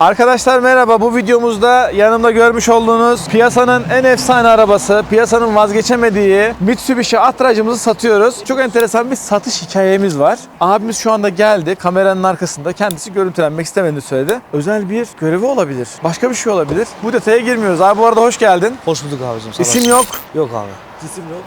Arkadaşlar merhaba. Bu videomuzda yanımda görmüş olduğunuz piyasanın en efsane arabası, piyasanın vazgeçemediği Mitsubishi Atra'cımızı satıyoruz. Çok enteresan bir satış hikayemiz var. Abimiz şu anda geldi. Kameranın arkasında kendisi görüntülenmek istemediğini söyledi. Özel bir görevi olabilir. Başka bir şey olabilir. Bu detaya girmiyoruz. Abi bu arada hoş geldin. Hoş bulduk abicim. sağ İsim yok, Yok abi.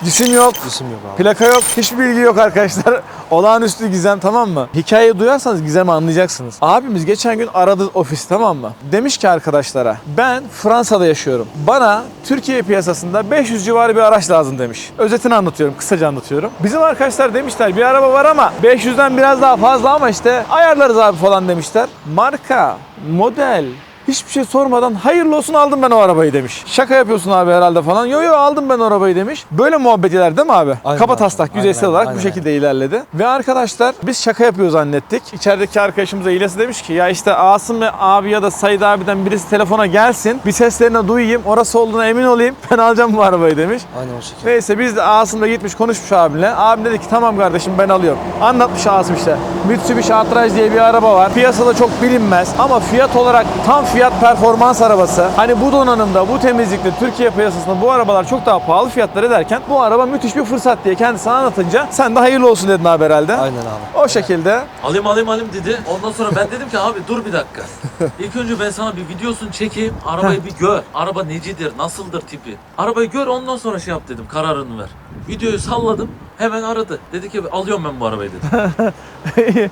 Cisim yok, İsim yok abi. Plaka yok, hiçbir bilgi yok arkadaşlar. Olağanüstü gizem tamam mı? Hikayeyi duyarsanız gizemi anlayacaksınız. Abimiz geçen gün aradı ofis tamam mı? Demiş ki arkadaşlara ben Fransa'da yaşıyorum. Bana Türkiye piyasasında 500 civarı bir araç lazım demiş. Özetini anlatıyorum, kısaca anlatıyorum. Bizim arkadaşlar demişler bir araba var ama 500'den biraz daha fazla ama işte ayarlarız abi falan demişler. Marka, model, Hiçbir şey sormadan hayırlı olsun aldım ben o arabayı demiş. Şaka yapıyorsun abi herhalde falan. Yo yo aldım ben o arabayı demiş. Böyle muhabbetiler değil mi abi? Aynen Kaba taslak yüzeysel aynen, olarak bu aynen. şekilde ilerledi. Ve arkadaşlar biz şaka yapıyor zannettik. İçerideki arkadaşımıza İlyas demiş ki ya işte Asım ve abi ya da Said abiden birisi telefona gelsin. Bir seslerini duyayım. Orası olduğuna emin olayım. Ben alacağım bu arabayı demiş. Aynen o şekilde. Neyse biz de Asım'la gitmiş konuşmuş abimle. Abim dedi ki tamam kardeşim ben alıyorum. Anlatmış Asım işte. Mitsubishi Outrage diye bir araba var. Piyasada çok bilinmez ama fiyat olarak tam fiyat performans arabası. Hani bu donanımda, bu temizlikte Türkiye piyasasında bu arabalar çok daha pahalı fiyatlar ederken bu araba müthiş bir fırsat diye kendisi anlatınca sen de hayırlı olsun dedin abi herhalde. Aynen abi. O şekilde Alayım alayım alayım dedi. Ondan sonra ben dedim ki abi dur bir dakika. İlk önce ben sana bir videosunu çekeyim. Arabayı bir gör. Araba necidir, nasıldır tipi. Arabayı gör ondan sonra şey yap dedim. Kararını ver. Videoyu salladım. Hemen aradı. Dedi ki alıyorum ben bu arabayı dedi.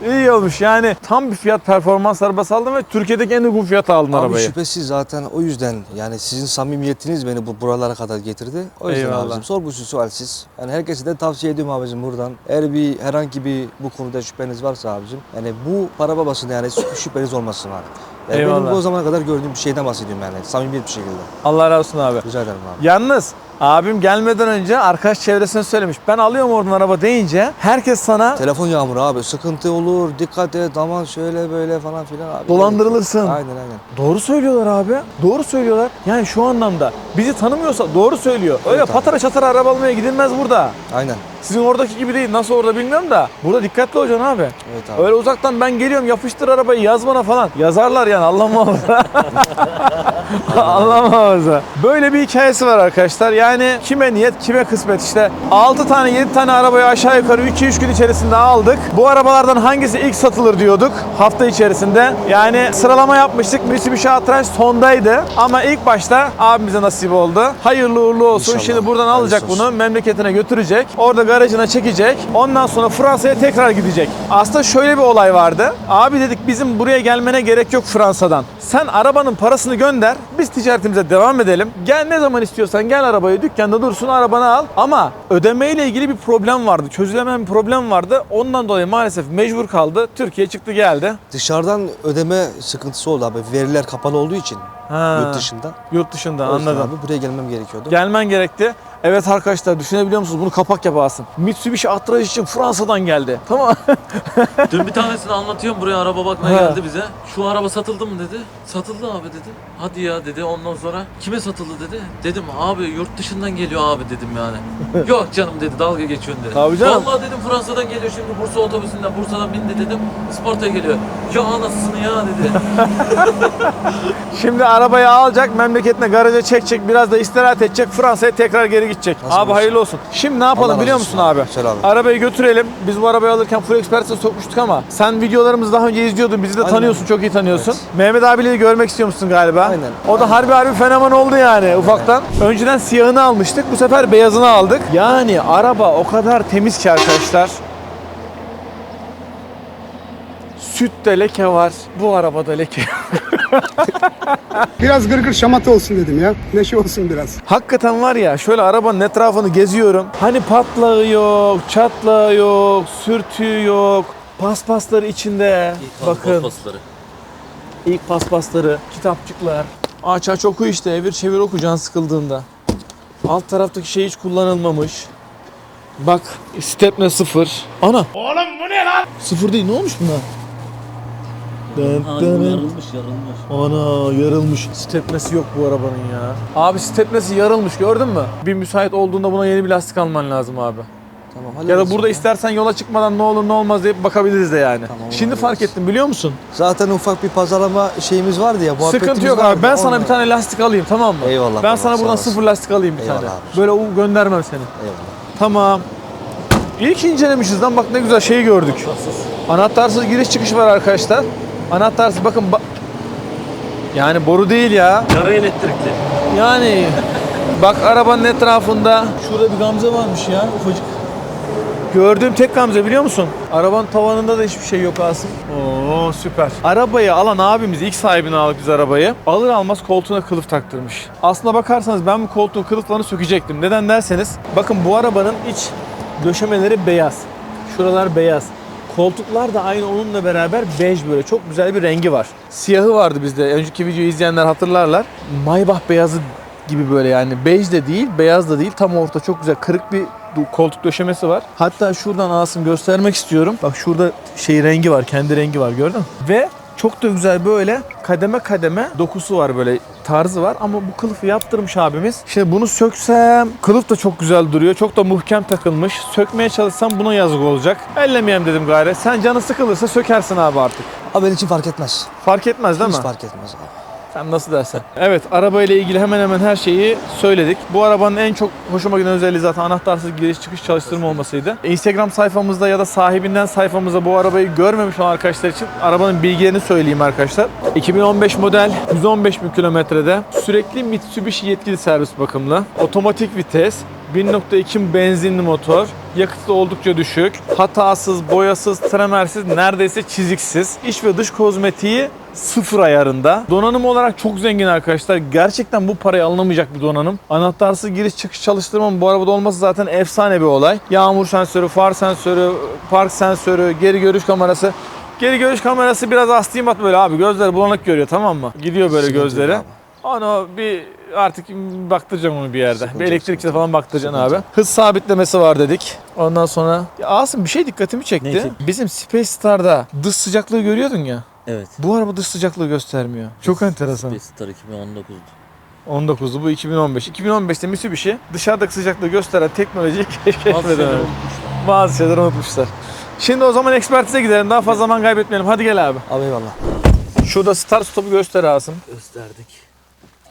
iyi olmuş yani tam bir fiyat performans arabası aldın ve Türkiye'deki en uygun fiyata aldın Abi arabayı. şüphesiz zaten o yüzden yani sizin samimiyetiniz beni bu buralara kadar getirdi. O yüzden Eyvallah. abicim sorgusuz sualsiz. Yani herkese de tavsiye ediyorum abicim buradan. Eğer bir herhangi bir bu konuda şüpheniz varsa abicim yani bu para babasında yani şüpheniz olmasın abi. Yani benim bu zamana kadar gördüğüm bir şeyden bahsediyorum yani samimiyet bir şekilde. Allah razı olsun abi. Rica ederim abi. Yalnız abim gelmeden önce arkadaş çevresine söylemiş. Ben alıyorum oradan araba deyince herkes sana Telefon yağmuru abi sıkıntı olur dikkat et aman şöyle böyle falan filan abi. Dolandırılırsın. Aynen aynen. doğru söylüyorlar abi. Doğru söylüyorlar. Yani şu anlamda bizi tanımıyorsa doğru söylüyor. Öyle Evet abi. patara çatara araba almaya gidilmez burada. Aynen. Sizin oradaki gibi değil. Nasıl orada bilmiyorum da. Burada dikkatli olacaksın abi. Evet abi. Öyle uzaktan ben geliyorum yapıştır arabayı yaz bana falan. Yazarlar yani Allah muhafaza. Allah muhafaza. Böyle bir hikayesi var arkadaşlar. Yani kime niyet kime kısmet işte. 6 tane 7 tane arabayı aşağı yukarı 2-3 gün içerisinde aldık. Bu arabalardan hangisi ilk satılır diyorduk hafta içerisinde. Yani sıralama yapmıştık. Mitsubishi Outrange sondaydı. Ama ilk başta abimize nasip oldu. Hayırlı uğurlu olsun. İnşallah. Şimdi buradan Hayırlısı alacak olsun. bunu memleketine götürecek. Orada garajına çekecek. Ondan sonra Fransa'ya tekrar gidecek. Aslında şöyle bir olay vardı. Abi dedik bizim buraya gelmene gerek yok Fransa'dan. Sen arabanın parasını gönder. Biz ticaretimize devam edelim. Gel ne zaman istiyorsan gel arabayı dükkanda dursun arabanı al. Ama ödemeyle ilgili bir problem vardı. Çözülemeyen bir problem vardı. Ondan dolayı maalesef mecbur kaldı. Türkiye çıktı geldi. Dışarıdan ödeme sıkıntısı oldu abi. Veriler kapalı olduğu için Ha, yurt dışında. Yurt dışında anladım. Abi buraya gelmem gerekiyordu. Gelmen gerekti. Evet arkadaşlar düşünebiliyor musunuz? Bunu kapak yaparsın. Mitsubishi Outrage için Fransa'dan geldi. Tamam. Dün bir tanesini anlatıyorum buraya araba bakmaya Ha. geldi bize. Şu araba satıldı mı dedi. Satıldı abi dedi. Hadi ya dedi. Ondan sonra kime satıldı dedi. Dedim abi yurt dışından geliyor abi dedim yani. Yok canım dedi dalga geçiyorsun dedi. Tabii canım. Vallahi dedim Fransa'dan geliyor şimdi Bursa otobüsünden Bursa'dan bindi dedim. Isparta'ya geliyor. Ya anasını ya dedi. Şimdi arabayı alacak, memleketine garaja çekecek, biraz da istirahat edecek, Fransa'ya tekrar geri gidecek. Nasıl abi olsun? hayırlı olsun. Şimdi ne yapalım Allah biliyor musun abi? abi. Arabayı götürelim. Biz bu arabayı alırken Full Express'e sokmuştuk ama sen videolarımızı daha önce izliyordun. Bizi de Aynen. tanıyorsun, çok iyi tanıyorsun. Evet. Mehmet abiyle de görmek istiyormuşsun galiba. Aynen. O da harbi harbi fenomen oldu yani ufaktan. Önceden siyahını almıştık. Bu sefer beyazını aldık. Yani araba o kadar temiz ki arkadaşlar. Sütte leke var. Bu arabada leke Biraz gırgır şamata olsun dedim ya. Neşe olsun biraz. Hakikaten var ya şöyle arabanın etrafını geziyorum. Hani patlağı yok, çatlağı yok, sürtüğü yok. Paspasları içinde. Bakın Paspasları. ilk paspasları, kitapçıklar. Aç aç oku işte evir çevir oku can sıkıldığında. Alt taraftaki şey hiç kullanılmamış. Bak stepne sıfır. Ana. Oğlum bu ne lan? Sıfır değil ne olmuş buna? Dın dın dın. yarılmış yarılmış. Ana yarılmış. Stepnesi yok bu arabanın ya. Abi stepnesi yarılmış gördün mü? Bir müsait olduğunda buna yeni bir lastik alman lazım abi. Tamam, Ya da hallederiz burada ya. istersen yola çıkmadan ne olur ne olmaz deyip bakabiliriz de yani. Tamam, Şimdi hallederiz. fark ettim biliyor musun? Zaten ufak bir pazarlama şeyimiz vardı ya. Sıkıntı yok abi. Ben sana bir tane lastik alayım tamam mı? Eyvallah Ben baba, sana sağ buradan olasın. sıfır lastik alayım bir Eyvallah tane. abi. Böyle o göndermem seni. Eyvallah. Tamam. İlk incelemişiz lan bak ne güzel şeyi gördük. Anahtarsız giriş çıkış var arkadaşlar. Anahtarsız bakın ba- yani boru değil ya. Yarı elektrikli. Yani bak arabanın etrafında şurada bir gamze varmış ya ufacık. Gördüğüm tek gamze biliyor musun? Arabanın tavanında da hiçbir şey yok Asım. Oo süper. Arabayı alan abimiz ilk sahibini aldık biz arabayı. Alır almaz koltuğuna kılıf taktırmış. Aslına bakarsanız ben bu koltuğun kılıflarını sökecektim. Neden derseniz bakın bu arabanın iç döşemeleri beyaz. Şuralar beyaz. Koltuklar da aynı onunla beraber bej böyle çok güzel bir rengi var. Siyahı vardı bizde. Önceki videoyu izleyenler hatırlarlar. Maybach beyazı gibi böyle yani bej de değil, beyaz da değil. Tam orta çok güzel kırık bir koltuk döşemesi var. Hatta şuradan Asım göstermek istiyorum. Bak şurada şey rengi var, kendi rengi var gördün mü? Ve çok da güzel böyle kademe kademe dokusu var böyle tarzı var ama bu kılıfı yaptırmış abimiz. Şimdi bunu söksem kılıf da çok güzel duruyor. Çok da muhkem takılmış. Sökmeye çalışsam buna yazık olacak. Ellemeyeyim dedim gayret. Sen canı sıkılırsa sökersin abi artık. Abi benim için fark etmez. Fark etmez değil Hiç mi? fark etmez abi. Sen nasıl dersen. Evet arabayla ilgili hemen hemen her şeyi söyledik. Bu arabanın en çok hoşuma giden özelliği zaten anahtarsız giriş çıkış çalıştırma olmasıydı. Instagram sayfamızda ya da sahibinden sayfamızda bu arabayı görmemiş olan arkadaşlar için arabanın bilgilerini söyleyeyim arkadaşlar. 2015 model 115 bin kilometrede sürekli Mitsubishi yetkili servis bakımlı. Otomatik vites, 1.2 benzinli motor, yakıtı da oldukça düşük, hatasız, boyasız, tremersiz, neredeyse çiziksiz. İç ve dış kozmetiği sıfır ayarında. Donanım olarak çok zengin arkadaşlar. Gerçekten bu paraya alınamayacak bir donanım. Anahtarsız giriş çıkış çalıştırma bu arabada olması zaten efsane bir olay. Yağmur sensörü, far sensörü, park sensörü, geri görüş kamerası. Geri görüş kamerası biraz astigmat böyle abi. Gözler bulanık görüyor tamam mı? Gidiyor böyle Sıkıntı gözleri. abi. Onu bir artık baktıracağım onu bir yerde. Sıkıntı bir yok, elektrikçide sıkıntı falan baktıracaksın Sıkıntı abi. Hız sabitlemesi var dedik. Ondan sonra ya Asım bir şey dikkatimi çekti. Ne çekti? Bizim Space Star'da dış sıcaklığı görüyordun ya. Evet. Bu araba dış sıcaklığı göstermiyor. Çok enteresan. Space Star 2019'du. 19'u bu 2015. 2015'te Mitsubishi dışarıdaki sıcaklığı gösteren teknolojiyi keşfetmedi. Bazı şeyleri abi. unutmuşlar. Şimdi o zaman ekspertize gidelim. Daha fazla zaman kaybetmeyelim. Hadi gel abi. Abi eyvallah. Şurada start stop'u göster Asım. Gösterdik.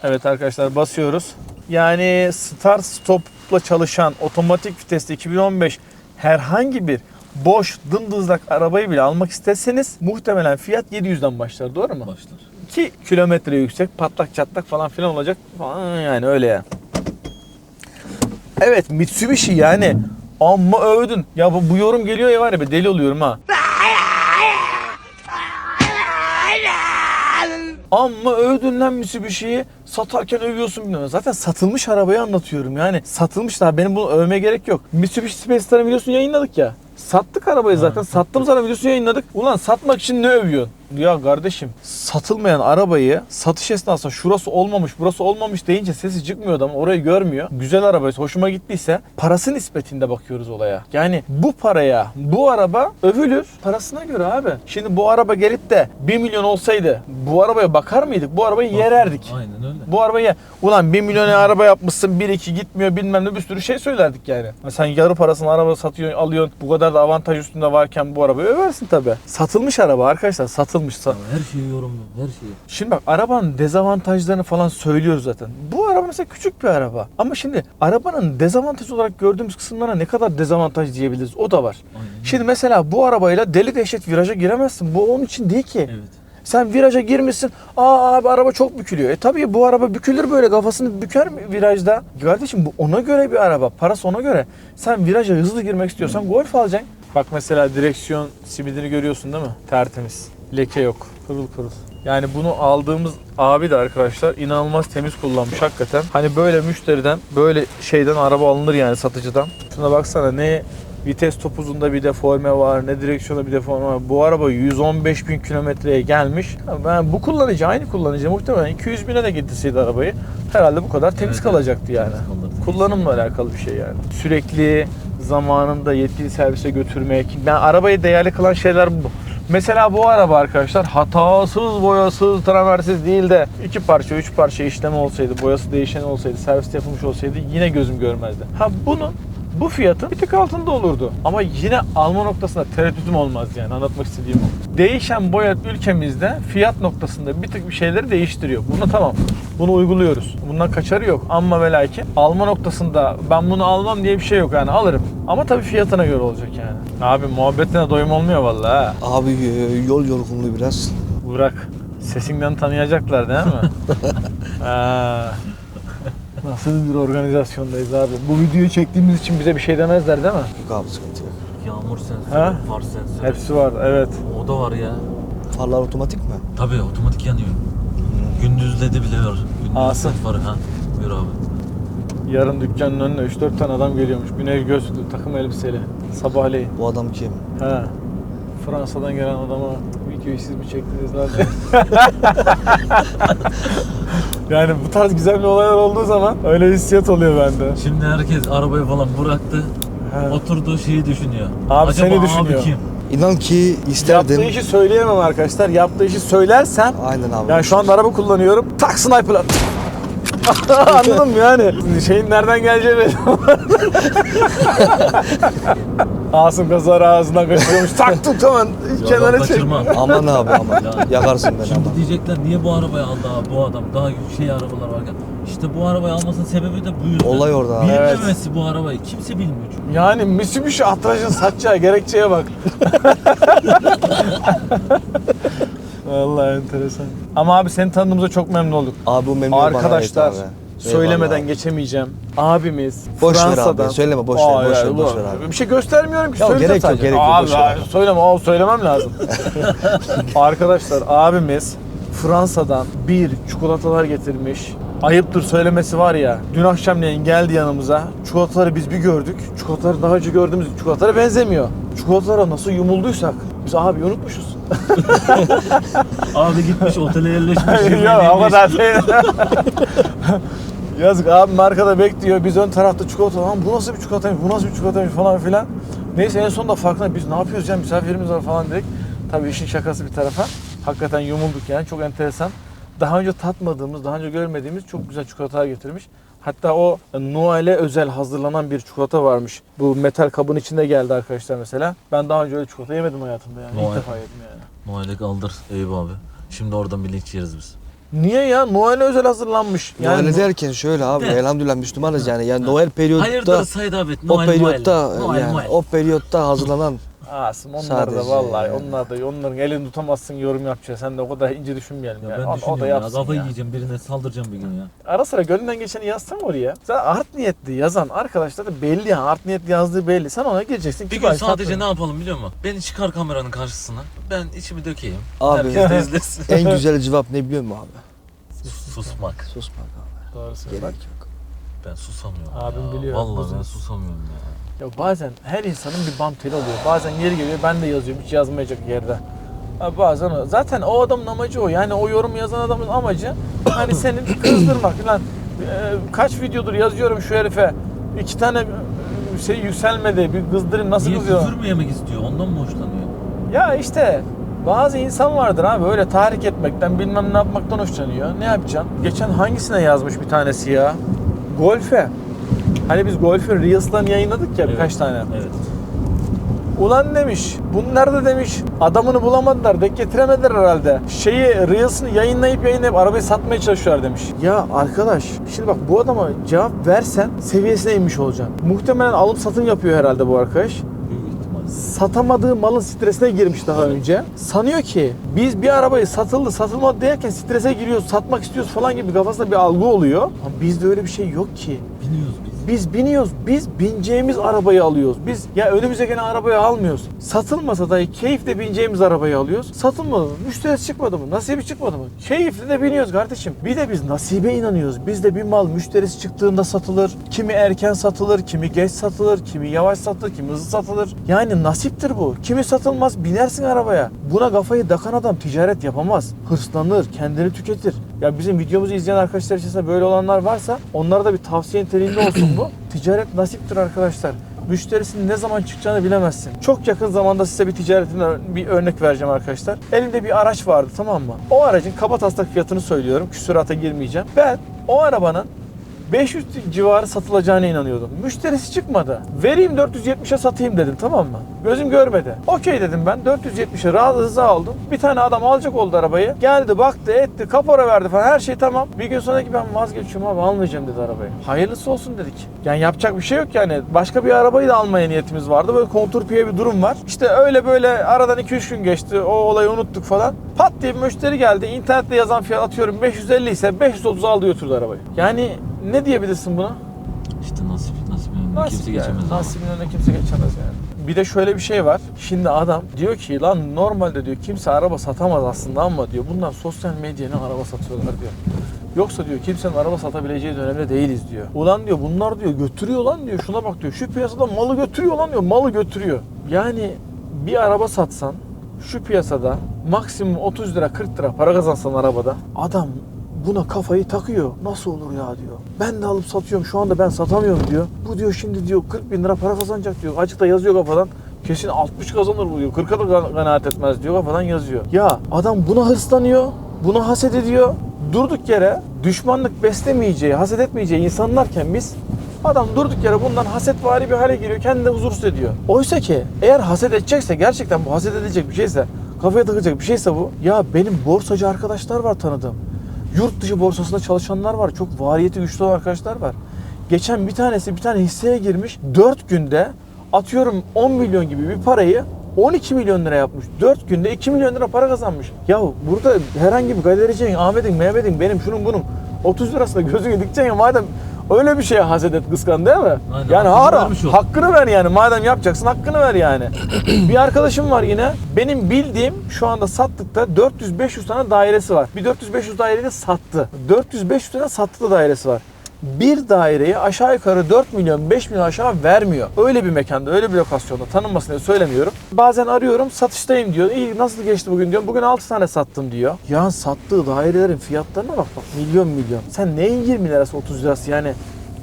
Evet arkadaşlar basıyoruz. Yani start stop'la çalışan otomatik vitesli 2015 herhangi bir boş dımdızlak arabayı bile almak isteseniz muhtemelen fiyat 700'den başlar doğru mu? Başlar. Ki kilometre yüksek patlak çatlak falan filan olacak falan yani öyle ya. Evet Mitsubishi yani amma övdün. Ya bu, bu yorum geliyor ya var ya be deli oluyorum ha. Amma övdün lan Mitsubishi'yi satarken övüyorsun bilmem. Zaten satılmış arabayı anlatıyorum yani. Satılmış daha benim bunu övmeye gerek yok. Mitsubishi Space videosunu yayınladık ya. Sattık arabayı zaten. Sattım sana videosunu yayınladık. Ulan satmak için ne övüyorsun? Ya kardeşim satılmayan arabayı satış esnasında şurası olmamış burası olmamış deyince sesi çıkmıyor adam orayı görmüyor. Güzel arabaysa hoşuma gittiyse parası nispetinde bakıyoruz olaya. Yani bu paraya bu araba övülür parasına göre abi. Şimdi bu araba gelip de 1 milyon olsaydı bu arabaya bakar mıydık? Bu arabayı yererdik. Aynen öyle. Bu arabayı ulan 1 milyona araba yapmışsın 1-2 gitmiyor bilmem ne bir sürü şey söylerdik yani. Sen yarı parasını araba satıyorsun alıyorsun bu kadar da avantaj üstünde varken bu arabayı översin tabi. Satılmış araba arkadaşlar satılmış. Sa- Her şeyi yorumluyorum, her şeyi. Şimdi bak arabanın dezavantajlarını falan söylüyoruz zaten. Bu araba mesela küçük bir araba. Ama şimdi arabanın dezavantaj olarak gördüğümüz kısımlara ne kadar dezavantaj diyebiliriz o da var. Aynen. Şimdi mesela bu arabayla deli dehşet viraja giremezsin. Bu onun için değil ki. Evet. Sen viraja girmişsin. Aa abi araba çok bükülüyor. E tabii bu araba bükülür böyle kafasını büker mi virajda? Kardeşim bu ona göre bir araba. Parası ona göre. Sen viraja hızlı girmek istiyorsan Golf alacaksın. Bak mesela direksiyon simidini görüyorsun değil mi? Tertemiz. Leke yok. Pırıl pırıl. Yani bunu aldığımız abi de arkadaşlar inanılmaz temiz kullanmış hakikaten. Hani böyle müşteriden böyle şeyden araba alınır yani satıcıdan. Şuna baksana ne vites topuzunda bir deforme var ne direksiyonda bir deforme var. Bu araba 115 bin kilometreye gelmiş. Ben bu kullanıcı aynı kullanıcı muhtemelen 200 bine de getirseydi arabayı herhalde bu kadar temiz Evet, kalacaktı yani. Kullanımla alakalı bir şey yani. Sürekli zamanında yetkili servise götürmek. Ben arabayı değerli kılan şeyler bu. Mesela bu araba arkadaşlar hatasız, boyasız, tramersiz değil de iki parça, üç parça işlemi olsaydı, boyası değişen olsaydı, servis yapılmış olsaydı yine gözüm görmezdi. Ha bunun bu fiyatın bir tık altında olurdu. Ama yine alma noktasında tereddütüm olmaz yani anlatmak istediğim o. Değişen boyat ülkemizde fiyat noktasında bir tık bir şeyleri değiştiriyor. Bunu tamam. Bunu uyguluyoruz. Bundan kaçarı yok. Ama ve lakin alma noktasında ben bunu almam diye bir şey yok yani alırım. Ama tabii fiyatına göre olacak yani. Abi muhabbetine doyum olmuyor vallahi. Abi e, yol yorgunluğu biraz. Burak sesinden tanıyacaklar değil mi? Ha. Nasıl bir organizasyondayız abi? Bu videoyu çektiğimiz için bize bir şey demezler değil mi? Yok abi sıkıntı yok. Yağmur sensörü, Ha? far sensörü. Hepsi var evet. O da var ya. Farlar otomatik mi? Tabii otomatik yanıyor. Gündüz ledi bile var. Gündüz Asım. led farı ha. Buyur abi. Yarın dükkanın önüne 3-4 tane adam geliyormuş. Güneş gözlü, takım elbiseli. Sabahleyin. Bu adam kim? He. Fransa'dan gelen adama videoyu siz mi çektiniz lan? diye. yani bu tarz güzel bir olaylar olduğu zaman öyle hissiyat oluyor bende. Şimdi herkes arabayı falan bıraktı. He. Oturduğu şeyi düşünüyor. Abi Acaba seni düşünüyor. Abi kim? İnan ki isterdim. Yaptığı işi söyleyemem arkadaşlar. Yaptığı işi söylersem Aynen abi. Yani şu anda araba kullanıyorum. Tak sniper'la. Anladın mı yani? Şeyin nereden geleceği belli. Asım gazar ağzından kaçırıyormuş. Tak tut hemen kenara çek. kaçırma. Aman abi aman. Ya. Yakarsın beni Şimdi aman. diyecekler niye bu arabayı aldı abi bu adam? Daha şey arabalar varken. İşte bu arabayı almasının sebebi de bu yüzden. Olay orada abi. Bilmemesi bu arabayı. Kimse bilmiyor çünkü. Yani Mitsubishi Atraj'ın satacağı gerekçeye bak. Vallahi enteresan. Ama abi seni tanıdığımıza çok memnun olduk. Abi bu memnun Arkadaşlar bana ait abi. Söylemeden Eyvallah. geçemeyeceğim. Abimiz Boş ver abi, Fransa'dan. söyleme, boş ver, boş ver, boş ver abi. Bir şey göstermiyorum ki. Ya söyleyeceğim gerek yok, gerek yok, Abi, boş ver abi, abi. söyleme, o söylemem lazım. Arkadaşlar abimiz Fransa'dan bir çikolatalar getirmiş. Ayıptır söylemesi var ya. Dün akşamleyin geldi yanımıza. Çikolataları biz bir gördük. Çikolataları daha önce gördüğümüz çikolatalara benzemiyor. Çikolatalara nasıl yumulduysak biz abi unutmuşuz. Abi gitmiş otele yerleşmiş. Yok o kadar değil. Yazık abim arkada bekliyor. Biz ön tarafta çikolata. Lan bu nasıl bir çikolataymış, bu nasıl bir çikolataymış falan filan. Neyse en sonunda farkında biz ne yapıyoruz ya misafirimiz var falan dedik. Tabii işin şakası bir tarafa. Hakikaten yumulduk yani çok enteresan. Daha önce tatmadığımız, daha önce görmediğimiz çok güzel çikolatalar getirmiş. Hatta o Noel'e özel hazırlanan bir çikolata varmış. Bu metal kabın içinde geldi arkadaşlar mesela. Ben daha önce öyle çikolata yemedim hayatımda yani. Noel. İlk defa yedim yani. Noel'e kaldır Eyüp abi. Şimdi oradan bir linç yeriz biz. Niye ya? Noel'e özel hazırlanmış. Yani bu- derken şöyle abi De. elhamdülillah Müslümanız yani. Yani Noel periyotta Hayırdır Said abi? o Noel, periyotta Noel. Noel, yani Noel. o periyotta hazırlanan Asım onlar Sadece da vallahi yani. onlar da onların elini tutamazsın yorum yapacaksın. Sen de o kadar ince düşünmeyelim Ya ya. ben O- o, da ya. yapsın Kafayı ya. yiyeceğim birine saldıracağım bir gün ya. Ara sıra gönlünden geçeni yazsana oraya. Sen art niyetli yazan arkadaşlar da belli yani. Art niyetli yazdığı belli. Sen ona gireceksin. Bir kibar gün sadece tatlı. ne yapalım biliyor musun? Beni çıkar kameranın karşısına. Ben içimi dökeyim. Abi. Herkes de izlesin. en güzel cevap ne biliyor musun abi? Susmak. Susmak abi. Doğru Gerek söylüyorsun. yok. Ben susamıyorum Abim ya. biliyor. Vallahi Kuzum. ben susamıyorum ya. Ya bazen her insanın bir bam teli oluyor. Bazen yeri geliyor ben de yazıyorum hiç yazmayacak yerde. Ha bazen o. Zaten o adamın amacı o. Yani o yorum yazan adamın amacı hani senin kızdırmak. Lan e, kaç videodur yazıyorum şu herife. iki tane e, şey yükselmedi. Bir kızdırayım nasıl Niye kızıyor? küfür mü yemek istiyor? Ondan mı hoşlanıyor? Ya işte bazı insan vardır abi öyle tahrik etmekten bilmem ne yapmaktan hoşlanıyor. Ne yapacaksın? Geçen hangisine yazmış bir tanesi ya? Golfe. Hani biz Golf'ün Reels'larını yayınladık ya birkaç tane. Evet. Ulan demiş, bunlar da demiş adamını bulamadılar, denk getiremediler herhalde. Şeyi, Reels'ını yayınlayıp yayınlayıp arabayı satmaya çalışıyorlar demiş. Ya arkadaş, şimdi bak bu adama cevap versen seviyesine inmiş olacaksın. Muhtemelen alım satım yapıyor herhalde bu arkadaş. Satamadığı malın stresine girmiş daha önce. Sanıyor ki biz bir arabayı satıldı satılmadı derken strese giriyoruz, satmak istiyoruz falan gibi kafasında bir algı oluyor. Ama bizde öyle bir şey yok ki. Biniyoruz biz. Biz biniyoruz. Biz bineceğimiz arabayı alıyoruz. Biz ya önümüze gelen arabayı almıyoruz. Satılmasa dahi keyifle bineceğimiz arabayı alıyoruz. Satılmadı mı? Müşterisi çıkmadı mı? Nasibi çıkmadı mı? Keyifle de biniyoruz kardeşim. Bir de biz nasibe inanıyoruz. Bizde bir mal müşterisi çıktığında satılır. Kimi erken satılır, kimi geç satılır, kimi yavaş satılır, kimi hızlı satılır. Yani nasiptir bu. Kimi satılmaz binersin arabaya. Buna kafayı takan adam ticaret yapamaz. Hırslanır, kendini tüketir. Ya bizim videomuzu izleyen arkadaşlar içerisinde böyle olanlar varsa onlara da bir tavsiye niteliğinde olsun bu. Ticaret nasiptir arkadaşlar. Müşterisinin ne zaman çıkacağını bilemezsin. Çok yakın zamanda size bir ticaretin ör- bir örnek vereceğim arkadaşlar. Elinde bir araç vardı tamam mı? O aracın kaba taslak fiyatını söylüyorum. Küsurata girmeyeceğim. Ben o arabanın 500 civarı satılacağına inanıyordum. Müşterisi çıkmadı. Vereyim 470'e satayım dedim tamam mı? Gözüm görmedi. Okey dedim ben 470'e rahat hızlı aldım. Bir tane adam alacak oldu arabayı. Geldi baktı etti kapora verdi falan her şey tamam. Bir gün sonra ki ben vazgeçiyorum abi almayacağım dedi arabayı. Hayırlısı olsun dedik. Yani yapacak bir şey yok yani. Başka bir arabayı da almaya niyetimiz vardı. Böyle konturpiye bir durum var. İşte öyle böyle aradan 2-3 gün geçti. O olayı unuttuk falan. Pat diye bir müşteri geldi. İnternette yazan fiyat atıyorum 550 ise 530 aldı götürdü arabayı. Yani ne diyebilirsin buna? İşte nasip nasip önüne Nasip kimse yani. geçemez. Nasibin önüne kimse geçemez yani. Bir de şöyle bir şey var. Şimdi adam diyor ki lan normalde diyor kimse araba satamaz aslında ama diyor bunlar sosyal medyaya araba satıyorlar diyor. Yoksa diyor kimsenin araba satabileceği dönemde değiliz diyor. Ulan diyor bunlar diyor götürüyor lan diyor. Şuna bak diyor. Şu piyasada malı götürüyor lan diyor. Malı götürüyor. Yani bir araba satsan şu piyasada maksimum 30 lira 40 lira para kazansan arabada adam buna kafayı takıyor. Nasıl olur ya diyor. Ben de alıp satıyorum şu anda ben satamıyorum diyor. Bu diyor şimdi diyor 40 bin lira para kazanacak diyor. Açıkta yazıyor kafadan. Kesin 60 kazanır bu diyor. 40'a da kan- kanaat etmez diyor kafadan yazıyor. Ya adam buna hırslanıyor. Buna haset ediyor. Durduk yere düşmanlık beslemeyeceği, haset etmeyeceği insanlarken biz Adam durduk yere bundan hasetvari bir hale giriyor. Kendini de huzursuz ediyor. Oysa ki eğer haset edecekse gerçekten bu haset edecek bir şeyse kafaya takacak bir şeyse bu. Ya benim borsacı arkadaşlar var tanıdığım. Yurt dışı borsasında çalışanlar var. Çok variyeti güçlü olan arkadaşlar var. Geçen bir tanesi bir tane hisseye girmiş. 4 günde atıyorum 10 milyon gibi bir parayı 12 milyon lira yapmış. 4 günde 2 milyon lira para kazanmış. Ya burada herhangi bir galericinin, Ahmet'in, Mehmet'in, benim şunun bunun 30 lirasına gözünü dikeceksin ya madem öyle bir şeye haset et kıskan değil mi? Aynen, yani hakkını hara, vermiş ol. hakkını ver yani madem yapacaksın hakkını ver yani. bir arkadaşım var yine benim bildiğim şu anda sattıkta 400-500 tane dairesi var. Bir 400-500 daireyi de sattı. 400-500 tane sattı da dairesi var bir daireyi aşağı yukarı 4 milyon 5 milyon aşağı vermiyor. Öyle bir mekanda öyle bir lokasyonda tanınmasın diye söylemiyorum. Bazen arıyorum satıştayım diyor. İyi nasıl geçti bugün diyorum. Bugün 6 tane sattım diyor. Ya sattığı dairelerin fiyatlarına bak bak milyon milyon. Sen neyin 20 lirası 30 lirası yani.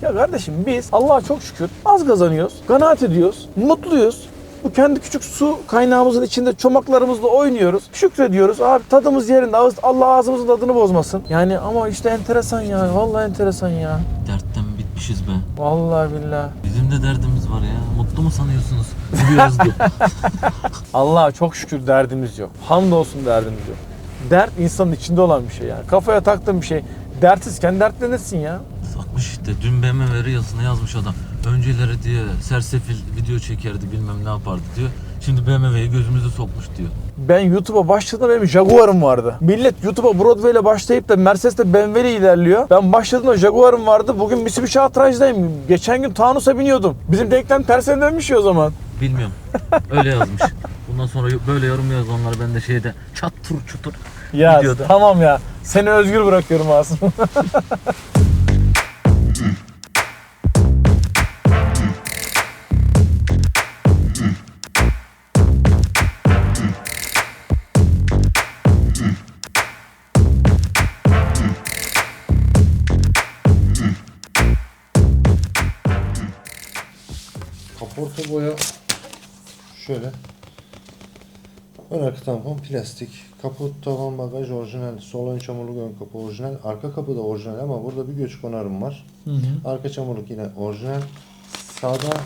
Ya kardeşim biz Allah'a çok şükür az kazanıyoruz. Kanaat ediyoruz. Mutluyuz. Bu kendi küçük su kaynağımızın içinde çomaklarımızla oynuyoruz. Şükrediyoruz. Abi tadımız yerinde. Allah ağzımızın tadını bozmasın. Yani ama işte enteresan ya. Vallahi enteresan ya. Dertten bitmişiz be. Vallahi billahi. Bizim de derdimiz var ya. Mutlu mu sanıyorsunuz? Biliyoruz. Allah'a çok şükür derdimiz yok. Hamdolsun derdimiz yok. Dert insanın içinde olan bir şey yani. Kafaya taktığın bir şey. Dertsizken dertlenirsin ya. Bakmış işte dün BMW yazısına yazmış adam. Önceleri diye sersefil video çekerdi bilmem ne yapardı diyor. Şimdi BMW'yi gözümüze sokmuş diyor. Ben YouTube'a başladığımda benim Jaguar'ım vardı. Millet YouTube'a Broadway ile başlayıp da Mercedes'le BMW ile ilerliyor. Ben başladığımda Jaguar'ım vardı. Bugün Mitsubishi Outrider'dayım. Geçen gün Taunus'a biniyordum. Bizim denklem tersine dönmüş ya o zaman. Bilmiyorum. Öyle yazmış. Bundan sonra böyle yorum yaz onları ben de şeyde çatır çutur. Ya Videoda. tamam ya. Seni özgür bırakıyorum aslında. Kaporta boya şöyle. Ön arka tampon plastik. Kaput tavan bagaj orijinal. Sol ön çamurluk ön kapı orijinal. Arka kapı da orijinal ama burada bir göç onarım var. Arka çamurluk yine orijinal. Sağda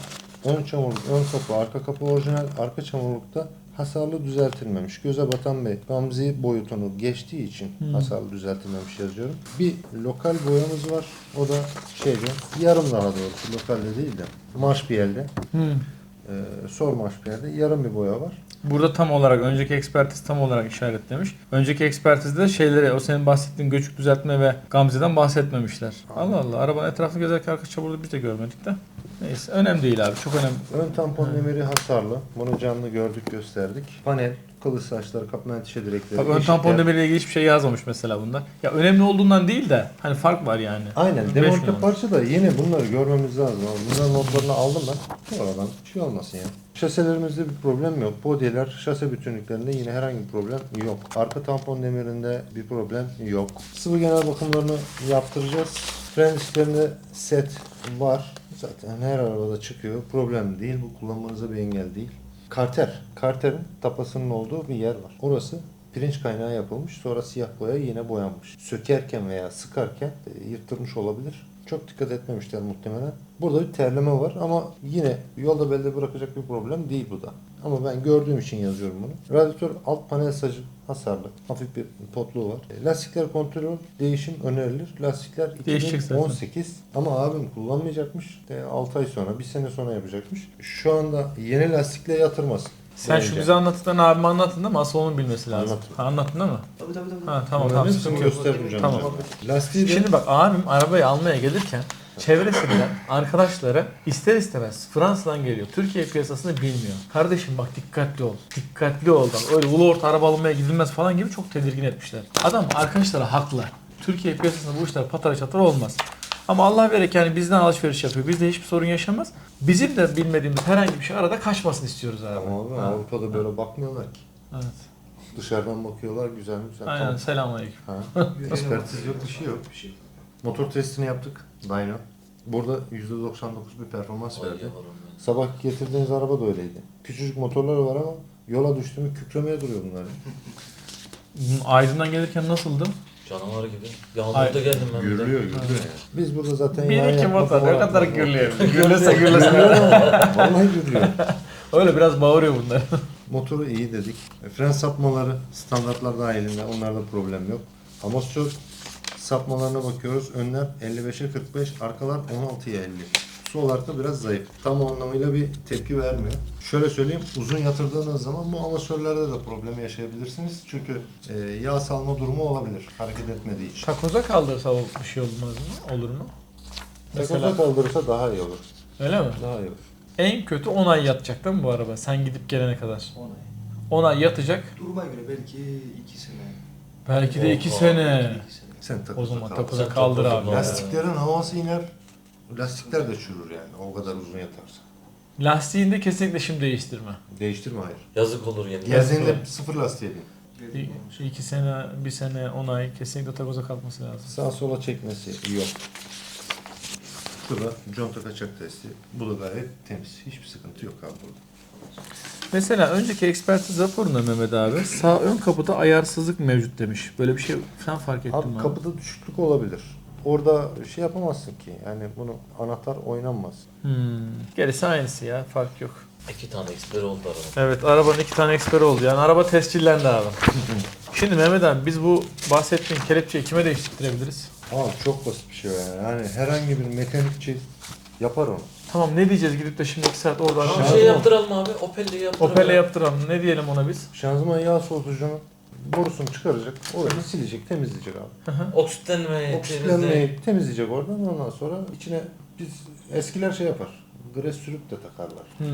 ön çamurluk ön kapı arka kapı orijinal. Arka çamurlukta hasarlı düzeltilmemiş. Göze batan bir Gamze boyutunu geçtiği için hasarlı düzeltilmemiş yazıyorum. Bir lokal boyamız var. O da şeyde yarım daha doğrusu lokalde değil de marş bir yerde. Ee, sol marş bir yerde yarım bir boya var. Burada tam olarak önceki ekspertiz tam olarak işaretlemiş. Önceki ekspertizde de şeyleri o senin bahsettiğin göçük düzeltme ve Gamze'den bahsetmemişler. Allah Allah arabanın etrafını gezerken arka çamurda biz de görmedik de. Neyse önemli değil abi çok önemli. Ön tampon demiri hasarlı. Bunu canlı gördük gösterdik. Panel, kılıç saçları, kapı menteşe direkleri. Bak ön tampon demiriyle ilgili hiçbir şey yazmamış mesela bunda. Ya önemli olduğundan değil de hani fark var yani. Aynen. Beş parça da yine bunları görmemiz lazım. Abi. Bunların notlarını aldım ben. Sonradan bir şey olmasın ya. Şaselerimizde bir problem yok. Bodyeler, şase bütünlüklerinde yine herhangi bir problem yok. Arka tampon demirinde bir problem yok. Sıvı genel bakımlarını yaptıracağız. Fren disklerinde set var. Zaten her arabada çıkıyor. Problem değil. Bu kullanmanıza bir engel değil. Karter. Karterin tapasının olduğu bir yer var. Orası pirinç kaynağı yapılmış. Sonra siyah boya yine boyanmış. Sökerken veya sıkarken e, yırtılmış olabilir. Çok dikkat etmemişler muhtemelen. Burada bir terleme var ama yine yolda belde bırakacak bir problem değil bu da. Ama ben gördüğüm için yazıyorum bunu. Radyatör alt panel sacı hasarlı. Hafif bir potluğu var. E, Lastikler kontrolü değişim önerilir. Lastikler Değişecek zaten. 2018 ama abim kullanmayacakmış. De 6 ay sonra, bir sene sonra yapacakmış. Şu anda yeni lastikle yatırmasın. Sen şu bize anlattıktan abime anlattın değil mi? Asıl onun bilmesi lazım. Anlattım. Ha, anlattın değil mi? Tabii tabii tabii. Ha, tamam tamam hepsini sıkıntı yok. gösteririm canım. Tamam. Lastiği de Şimdi bak abim arabayı almaya gelirken çevresinden arkadaşları ister istemez Fransa'dan geliyor. Türkiye piyasasını bilmiyor. Kardeşim bak dikkatli ol. Dikkatli ol. Bak öyle ulu orta araba almaya gidilmez falan gibi çok tedirgin etmişler. Adam arkadaşları haklı. Türkiye piyasasında bu işler patara çatara olmaz. Ama Allah verek yani bizden alışveriş yapıyor. Bizde hiçbir sorun yaşamaz. Bizim de bilmediğimiz herhangi bir şey arada kaçmasın istiyoruz abi. Ama abi Ha, Avrupa'da böyle bakmıyorlar ki. Evet. Dışarıdan bakıyorlar güzel güzel. Aynen Tamam. selamünaleyküm. Ha. Ekspertiz yok bir şey yok. Bir şey. Motor testini yaptık. Dyno. Burada %99 bir performans Vay verdi. yavrum. Sabah getirdiğiniz araba da öyleydi. Küçücük motorları var ama yola düştü mü kükremeye duruyor bunlar. Aydın'dan gelirken nasıldı? Canavar gibi. Ay. Yağmurda geldim ben bir de. Gürlüyor gürlüyor yani. Biz burada zaten Bir iki yapma motor ne falan kadar yapıyoruz. gürleyebilir. Gürlese gürlese. Vallahi gürlüyor. Öyle biraz bağırıyor bunlar. Motoru iyi dedik. E, Fren sapmaları standartlar dahilinde. Onlarda problem yok. Amortisör sapmalarına bakıyoruz. Önler 55'e 45, arkalar 16'ya 50. Sol arka biraz zayıf. Tam anlamıyla bir tepki vermiyor. Şöyle söyleyeyim, uzun yatırdığınız zaman bu amortisörlerde de problem yaşayabilirsiniz. Çünkü e, yağ salma durumu olabilir hareket etmediği için. Takoza kaldırsa o bir şey olmaz mı? Olur mu? Mesela Takoza kaldırırsa daha iyi olur. öyle mi? Daha iyi olur. En kötü 10 ay yatacak değil mi bu araba? Sen gidip gelene kadar. 10 ay. 10 ay yatacak. Duruma göre belki 2 sene. Belki de 2 Oha. sene. iki sene. Sen takoza O zaman kaldır. takoza kaldır abi. Lastiklerin havası iner. Lastikler de çürür yani o kadar uzun yatarsa. Lastiğini de kesinlikle şimdi değiştirme. Değiştirme hayır. Yazık olur yeni. Geldiğinde sıfır lastiğe bin. 2 sene, 1 sene, 10 ay kesinlikle takoza kalkması lazım. Sağa sola çekmesi yok. Burada conta kaçak testi. Bu da gayet temiz. Hiçbir sıkıntı yok abi burada. Mesela önceki ekspertiz raporunda Mehmet abi sağ ön kapıda ayarsızlık mevcut demiş. Böyle bir şey sen fark ettin mi? Abi kapıda düşüklük olabilir. Orada şey yapamazsın ki. Yani bunu anahtar oynanmaz. Hmm. Gerisi aynısı ya fark yok. İki tane eksper oldu araba. Evet arabanın iki tane eksper oldu. Yani araba tescillendi abi. Şimdi Mehmet abi biz bu bahsettiğin kelepçeyi kime değiştirebiliriz? Abi çok basit bir şey yani. Yani herhangi bir mekanikçi yapar onu. Tamam ne diyeceğiz gidip de şimdi 2 saat orada Tamam aşağı. şey yaptıralım abi. Opel'le yaptıralım. Opel'e yaptıralım. Ne diyelim ona biz? Şanzıman yağ soğutucunun borusunu çıkaracak. Orayı silecek, temizleyecek abi. Oksitlenmeyi, Oksitlenmeyi temizleyecek oradan. Ondan sonra içine biz eskiler şey yapar. Gres sürüp de takarlar. Hmm.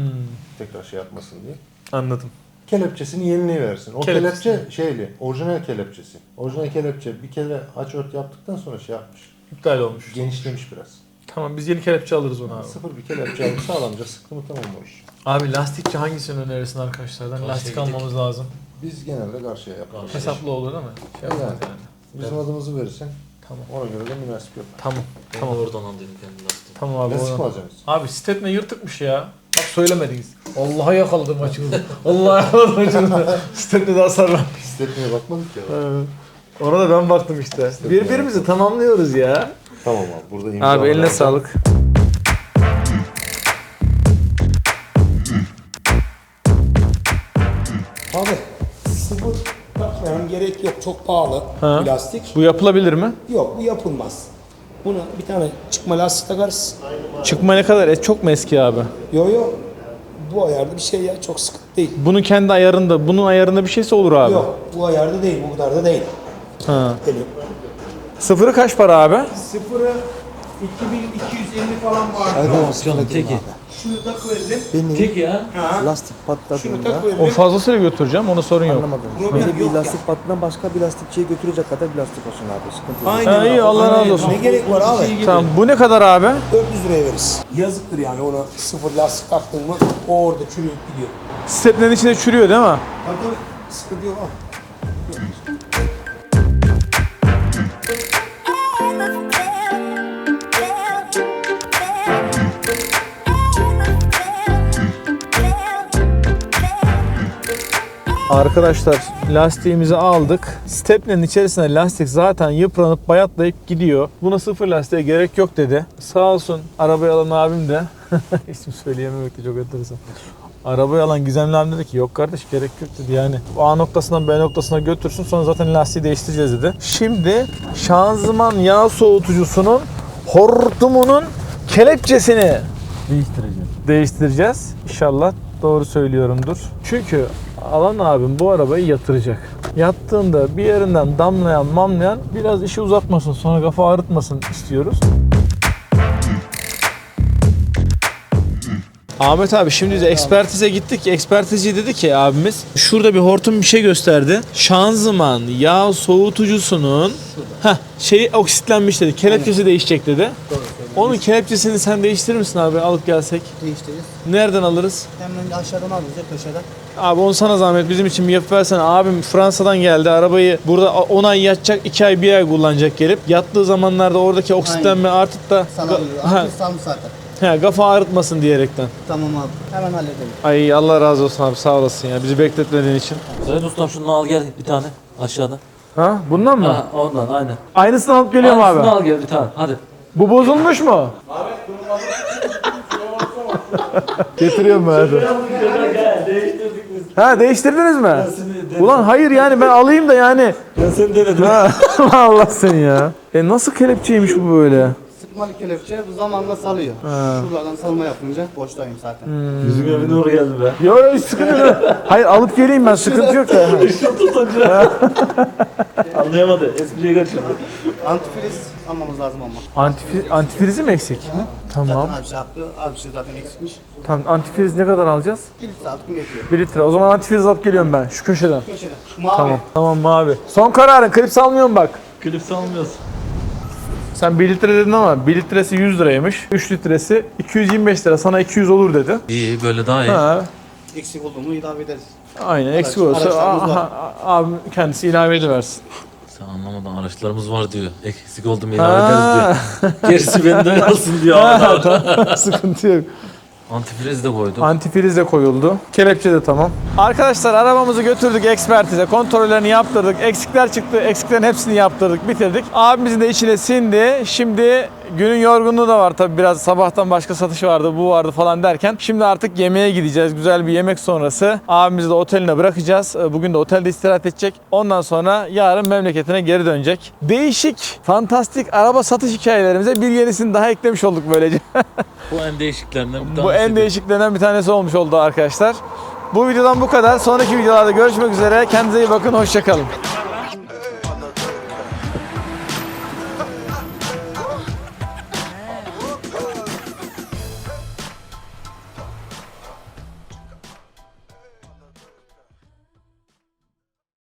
Tekrar şey yapmasın diye. Anladım. Kelepçesini yenileyiversin. O Kelepçesi. kelepçe şeyli, orijinal kelepçesi. Orijinal kelepçe bir kere aç ört yaptıktan sonra şey yapmış. İptal olmuş. Genişlemiş biraz. Tamam biz yeni kelepçe alırız onu abi. Sıfır bir kelepçe alıp sağlamca sıktı mı tamam o iş. Abi lastikçi hangisini önerirsin arkadaşlardan? Karşıya Lastik gittik. almamız lazım. Biz genelde karşıya yaparız. Karşıya. Hesaplı olur değil mi? Şey Yani. yapmaz yani. Bizim adımızı verirsen Tamam. ona göre de münasip yapar. Tamam. Ben Tamam. de oradan alayım kendi lastiğimi. Tamam abi. Lastik mi oradan. alacaksınız? Abi stetne yırtıkmış ya. Bak söylemediniz. Allah'a yakaladım maçınızı. Allah'a yakaladım maçınızı. stetne de hasarlar. Hissetmeye bakmadık ya. Ona da ben baktım işte. Birbirimizi tamamlıyoruz ya. Tamam abi burada imza Abi eline sağlık. Abi sıfır takmayan gerek yok. Çok pahalı Ha. plastik. Bu yapılabilir mi? Yok bu yapılmaz. Buna bir tane çıkma lastik takarız. Çıkma ne kadar? E, çok mu eski abi? Yo yo bu ayarda bir şey ya çok sıkıntı değil. Bunun kendi ayarında, bunun ayarında bir şeyse olur abi. Yok bu ayarda değil bu kadar da değil. Ha. Geliyor. Sıfırı kaç para abi? Sıfırı 2250 falan var. Canım teki. Şunu takıverelim. Benim Tek ya. Ha. lastik Şunu patladığında O takıverelim. fazlasıyla götüreceğim, ona sorun yok. anlamadım. Problem Böyle bir yok lastik patladan başka bir lastikçiye götürecek kadar bir lastik olsun abi. Sıkıntı yok. Aynen. Ha, iyi, abi. Allah razı olsun. Ne gerek var abi? Tamam, bu ne kadar abi? 400 liraya veririz. Yazıktır yani ona sıfır lastik taktın mı o orada çürüyüp gidiyor. Steplerin içinde çürüyor değil mi? Tabii tabii sıkıntı yok. Arkadaşlar lastiğimizi aldık. Stepnenin içerisinde lastik zaten yıpranıp bayatlayıp gidiyor. Buna sıfır lastiğe gerek yok dedi. Sağ olsun arabayı alan abim de isim söyleyememek de çok enteresan. Arabayı alan Gizemli abim dedi ki yok kardeş gerek yok dedi yani. A noktasından B noktasına götürsün sonra zaten lastiği değiştireceğiz dedi. Şimdi şanzıman yağ soğutucusunun hortumunun kelepçesini Değiştireceğim. değiştireceğiz. İnşallah doğru söylüyorumdur. Çünkü alan abim bu arabayı yatıracak. Yattığında bir yerinden damlayan mamlayan biraz işi uzatmasın sonra kafa ağrıtmasın istiyoruz. Ahmet abi şimdi de ekspertize gittik. Ekspertizci dedi ki abimiz şurada bir hortum bir şey gösterdi. Şanzıman yağ soğutucusunun heh, şeyi oksitlenmiş dedi. Kelepçesi değişecek dedi. Onun kelepçesini sen değiştirir misin abi alıp gelsek? değiştiririz. Nereden alırız? Hemen aşağıdan alırız ya köşeden. Abi onu sana zahmet bizim için bir yapıp versene. Abim Fransa'dan geldi. Arabayı burada 10 ay yatacak, 2 ay 1 ay kullanacak gelip. Yattığı zamanlarda oradaki oksitlenme artıp da Sana alıyor. ha, Artık salmış zaten. he, kafa ağrıtmasın diyerekten. Tamam abi. Hemen halledelim. Ay Allah razı olsun abi sağ olasın ya bizi bekletmediğin için. Sayın ustam şunu al gel bir tane aşağıda. Ha bundan mı? Ha, ondan aynen. Aynısını alıp geliyorum Aynısını abi. al gel bir tane hadi. Bu bozulmuş mu? Getiriyorum ben hadi. Ha değiştirdiniz mi? Ulan hayır yani ben alayım da yani. Ben seni denedim. Ha, Allah sen ya. E nasıl kelepçeymiş bu böyle? Sıkmalı kelepçe bu zamanla salıyor. Şuralardan salma yapınca boştayım zaten. Yüzüme bir nur geldi be. Yok yok sıkıntı yok. Hayır alıp geleyim ben sıkıntı yok da. Anlayamadı. Espriye kaçırdı. Antifriz almamız lazım ama. Antifi, antifrizi mi eksik? Tamam. Zaten abi şey yaptı. Abi şey zaten eksikmiş. Tamam antifriz ne kadar alacağız? Bir litre aldık mı yetiyor. 1 litre. O zaman antifriz alıp geliyorum ben şu köşeden. Köşeden. Mavi. Tamam. Tamam mavi. Son kararın klip salmıyorum bak. Klip salmıyorsun. Sen 1 litre dedin ama 1 litresi 100 liraymış. 3 litresi 225 lira. Sana 200 olur dedi. İyi böyle daha iyi. Ha, Eksik olduğumu ilave ederiz. aynen eksik Araç- olursa araçlarımız aha, var. abim kendisi ilave ediversin. Sen anlamadın araçlarımız var diyor. Eksik oldum ilave ederiz diyor. Gerisi benden kalsın diyor. Sıkıntı yok. Antifriz de koydum. Antifriz de koyuldu. Kelepçe de tamam. Arkadaşlar arabamızı götürdük ekspertize. Kontrollerini yaptırdık. Eksikler çıktı. Eksiklerin hepsini yaptırdık. Bitirdik. Abimizin de içine sindi. Şimdi günün yorgunluğu da var tabii biraz sabahtan başka satış vardı bu vardı falan derken. Şimdi artık yemeğe gideceğiz. Güzel bir yemek sonrası. Abimizi de oteline bırakacağız. Ee, Bugün de otelde istirahat edecek. Ondan sonra yarın memleketine geri dönecek. Değişik, fantastik araba satış hikayelerimize bir yenisini daha eklemiş olduk böylece. Bu en değişiklerinden bir Bu en değişiklerinden bir tanesi olmuş oldu arkadaşlar. Bu videodan bu kadar. Sonraki videolarda görüşmek üzere. Kendinize iyi bakın. Hoşçakalın.